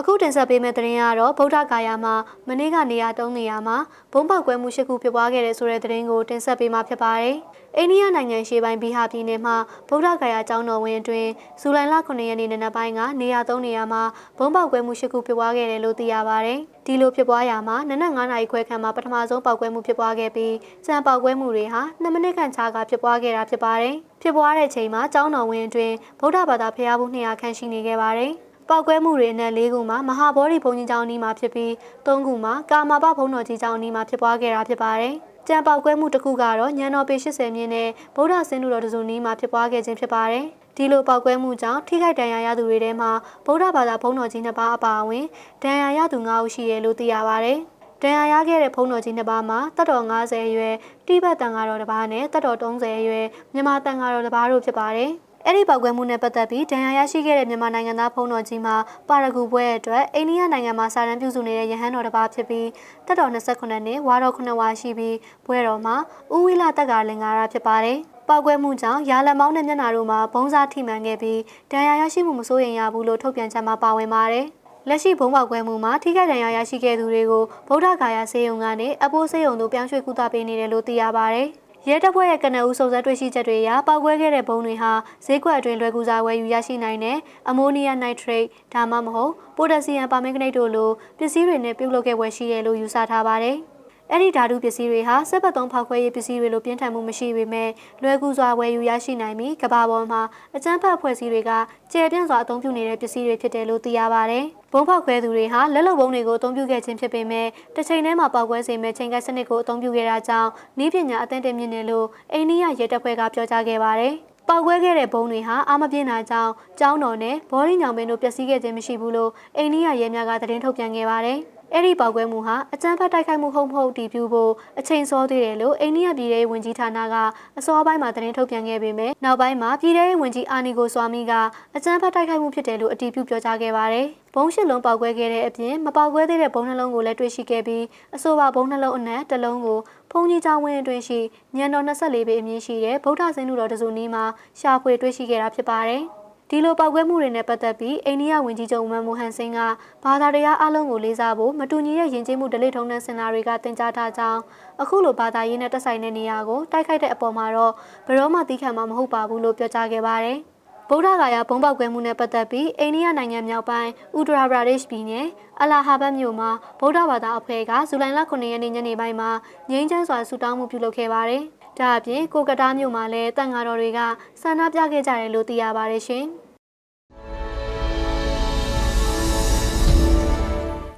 အခုတင်ဆက်ပေးမယ့်သတင်းကတော့ဗုဒ္ဓဂါယာမှာမနေ့ကနေရာ၃နေရာမှာဘုံပေါက်ကွဲမှုရှိခုဖြစ်ပွားခဲ့တဲ့ဆိုတဲ့သတင်းကိုတင်ဆက်ပေးမှာဖြစ်ပါတယ်။အိန္ဒိယနိုင်ငံရှေ့ပိုင်းဘီဟာပြည်နယ်မှာဗုဒ္ဓဂါယာကျောင်းတော်ဝင်အတွင်းဇူလိုင်လ9ရက်နေ့နံနက်ပိုင်းကနေရာ၃နေရာမှာဘုံပေါက်ကွဲမှုရှိခုဖြစ်ပွားခဲ့တယ်လို့သိရပါတယ်။ဒီလိုဖြစ်ပွားရာမှာနနက်9နာရီခွဲခန့်မှာပထမဆုံးပေါက်ကွဲမှုဖြစ်ပွားခဲ့ပြီးစံပေါက်ကွဲမှုတွေဟာ2မိနစ်ခန့်ခြားကဖြစ်ပွားခဲ့တာဖြစ်ပါတယ်။ဖြစ်ပွားတဲ့ချိန်မှာကျောင်းတော်ဝင်အတွင်းဗုဒ္ဓဘာသာဖျားမှု200ခန့်ရှိနေခဲ့ပါတယ်။ ပောက်ကွဲမှုတွေနဲ့၄ခုမှာမဟာဗောဓိဘုံကြီးကျောင်းအနီးမှာဖြစ်ပြီး၃ခုမှာကာမာပဘုံတော်ကြီးကျောင်းအနီးမှာဖြစ်ပွားခဲ့တာဖြစ်ပါတယ်။ကြံပောက်ကွဲမှုတစ်ခုကတော့ညံတော်ပေ80မြင်းနဲ့ဗုဒ္ဓဆင်းတုတော်တစုံနီးမှာဖြစ်ပွားခဲ့ခြင်းဖြစ်ပါတယ်။ဒီလိုပောက်ကွဲမှုကြောင့်ထိခိုက်ဒဏ်ရာရသူတွေထဲမှာဗုဒ္ဓဘာသာဘုံတော်ကြီးနှစ်ပါးအပါအဝင်ဒဏ်ရာရသူ9ဦးရှိတယ်လို့သိရပါတယ်။ဒဏ်ရာရခဲ့တဲ့ဘုံတော်ကြီးနှစ်ပါးမှာတက်တော်90အရွယ်တိဘက်တန်ဃာတော်တစ်ပါးနဲ့တက်တော်30အရွယ်မြန်မာတန်ဃာတော်တစ်ပါးတို့ဖြစ်ပါတယ်။ အဲ့ဒီပောက်ကွဲမှုနဲ့ပတ်သက်ပြီးဒဏ်ရာရရှိခဲ့တဲ့မြန်မာနိုင်ငံသားဖုံးတော်ကြီးမှာပါရဂူပွဲအတွက်အိန္ဒိယနိုင်ငံမှာစာရန်ပြုစုနေတဲ့ရဟန်းတော်တစ်ပါးဖြစ်ပြီးတက်တော်28နှစ်ဝါတော်9ဝါရှိပြီးပွဲတော်မှာဥဝိလတက်ကလင်္ကာရဖြစ်ပါတယ်။ပောက်ကွဲမှုကြောင့်ရာလမောင်းနဲ့မျက်နှာတို့မှာဘုံစားထိမှန်ခဲ့ပြီးဒဏ်ရာရရှိမှုမစိုးရိမ်ရဘူးလို့ထုတ်ပြန်ချက်မှာပါဝင်ပါတယ်။လက်ရှိဘုံပေါက်ကွဲမှုမှာထိခိုက်ဒဏ်ရာရရှိခဲ့သူတွေကိုဗုဒ္ဓဂါယာစေယုံကနေအပိုးစေယုံတို့ပြောင်းရွှေ့ကုသပေးနေတယ်လို့သိရပါဗျ။ ရဲတပ်ဖွဲ့ရဲ့ကနအူးစုံစမ်းတွေ့ရှိချက်တွေအရပောက်ကွဲခဲ့တဲ့ဘုံတွေဟာဈေးကွက်အတွင်းလွယ်ကူစွာဝယ်ယူရရှိနိုင်တဲ့အမိုနီးယားနိုက်ထရိတ်ဒါမှမဟုတ်ပိုတက်ဆီယမ်ပါမင်ဂနိတ်တို့လိုပစ္စည်းတွေနဲ့ပြုတ်လုခဲ့ဝယ်ရှိရလို့ယူဆထားပါတယ်။ အဲ့ဒီဓာတုပစ္စည်းတွေဟာစက်ပတ်သုံးဖောက်ခွဲရေးပစ္စည်းတွေလိုပြင်းထန်မှုမရှိပေမဲ့လွယ်ကူစွာဝယ်ယူရရှိနိုင်ပြီးကမ္ဘာပေါ်မှာအကျန်းဖတ်ဖွဲ့စည်းတွေကကျေပြန့်စွာအသုံးပြုနေတဲ့ပစ္စည်းတွေဖြစ်တယ်လို့သိရပါတယ်။ဘုံဖောက်ခွဲသူတွေဟာလက်လုံဘုံတွေကိုအသုံးပြုခဲ့ခြင်းဖြစ်ပေမဲ့တစ်ချိန်တည်းမှာပောက်ကွဲစေမဲ့ချိန်ကစနစ်ကိုအသုံးပြုခဲ့တာကြောင့်ဤပညာအသင့်တင်မြင့်တယ်လို့အိန္ဒိယရဲတပ်ဖွဲ့ကပြောကြားခဲ့ပါတယ်။ပောက်ကွဲခဲ့တဲ့ဘုံတွေဟာအာမပြင်းတာကြောင့်ကျောင်းတော်နဲ့ဘော်ဒီညောင်ပင်တို့ပျက်စီးခဲ့ခြင်းမရှိဘူးလို့အိန္ဒိယရဲများကသတင်းထုတ်ပြန်ခဲ့ပါတယ်။ အဲ့ဒီပောက်ကွဲမှုဟာအကြမ်းဖက်တိုက်ခိုက်မှုဟုတ်မဟုတ်တည်ပြုဖို့အချိန်စောသေးတယ်လို့အိန္ဒိယပြည်ထောင်ဝန်ကြီးဌာနကအစောပိုင်းမှာသတင်းထုတ်ပြန်ခဲ့ပေမဲ့နောက်ပိုင်းမှာပြည်ထောင်ဝန်ကြီးအာနီကိုစွာမီကအကြမ်းဖက်တိုက်ခိုက်မှုဖြစ်တယ်လို့အတည်ပြုပြောကြားခဲ့ပါတယ်။ဘုံရှစ်လုံးပောက်ကွဲခဲ့တဲ့အပြင်မပောက်ကွဲသေးတဲ့ဘုံနှလုံးကိုလည်းတွေ့ရှိခဲ့ပြီးအဆိုပါဘုံနှလုံးအနက်တစ်လုံးကိုဖုန်ကြီးကျောင်းဝင်းအတွင်းရှိညံတော်24ပေအမြင့်ရှိတဲ့ဗုဒ္ဓဆင်းနုတော်တစုနီးမှာရှာဖွေတွေ့ရှိခဲ့တာဖြစ်ပါတယ်။ ဒီလိုပောက်ကွဲမှုတွေနဲ့ပတ်သက်ပြီးအိန္ဒိယဝန်ကြီးချုပ်မန်မိုဟန်စင်ကဘာသာတရားအလုံးကိုလေးစားဖို့မတူညီတဲ့ယဉ်ကျေးမှုဒလိထုံးတဲ့စင်နာတွေကတင် जा ထားကြောင်းအခုလိုဘာသာရေးနဲ့တက်ဆိုင်တဲ့နေရာကိုတိုက်ခိုက်တဲ့အပေါ်မှာတော့ဘယ်တော့မှသိခံမှာမဟုတ်ပါဘူးလို့ပြောကြားခဲ့ပါတယ်။ဗုဒ္ဓဂါယာဘုံပေါက်ကွဲမှုနဲ့ပတ်သက်ပြီးအိန္ဒိယနိုင်ငံမြောက်ပိုင်းဥဒရာဘရာဒေ့ရှ်ပြည်နယ်အလာဟာဘတ်မြို့မှာဗုဒ္ဓဘာသာအဖွဲ့ကဇူလိုင်လ9ရက်နေ့ညနေပိုင်းမှာငြိမ်းချမ်းစွာဆူတောင်းမှုပြုလုပ်ခဲ့ပါတယ်။ ဒါအပြင်ကိုကတားမြို့မှာလည်းတန်ဃာတော်တွေကဆန္ဒပြခဲ့ကြတယ်လို့သိရပါတယ်ရှင်။